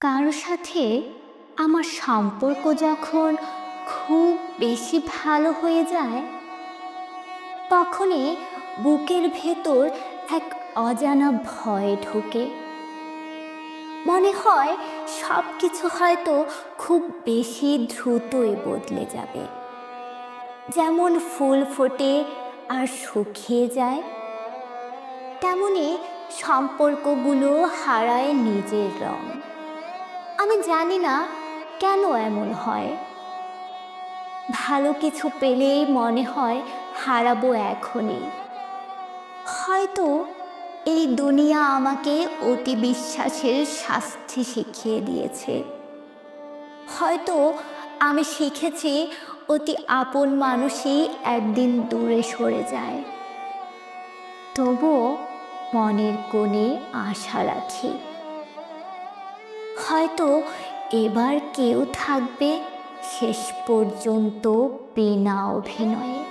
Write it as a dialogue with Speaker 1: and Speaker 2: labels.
Speaker 1: কারও সাথে আমার সম্পর্ক যখন খুব বেশি ভালো হয়ে যায়, তখনই বুকের ভেতর এক অজানা ভয় ঢোকে। মনে হয় সব কিছু হয়তো খুব বেশি দ্রুতই বদলে যাবে। যেমন ফুল ফোটে আর শুকিয়ে যায়, তেমনি সম্পর্কগুলো হারায় নিজের রং। আমি জানি না কেন এমন হয়। ভালো কিছু পেলেই মনে হয় হারাবো এখনই। হয়তো এই দুনিয়া আমাকে অতি বিশ্বাসের শাস্তি শিখিয়ে দিয়েছে। হয়তো আমি শিখেছি অতি আপন মানুষই একদিন দূরে সরে যায়। তবুও মনের কোণে আশা রাখি। হয়তো এবার কেউ থাকবে শেষ পর্যন্ত বিনা অভিনয়ে।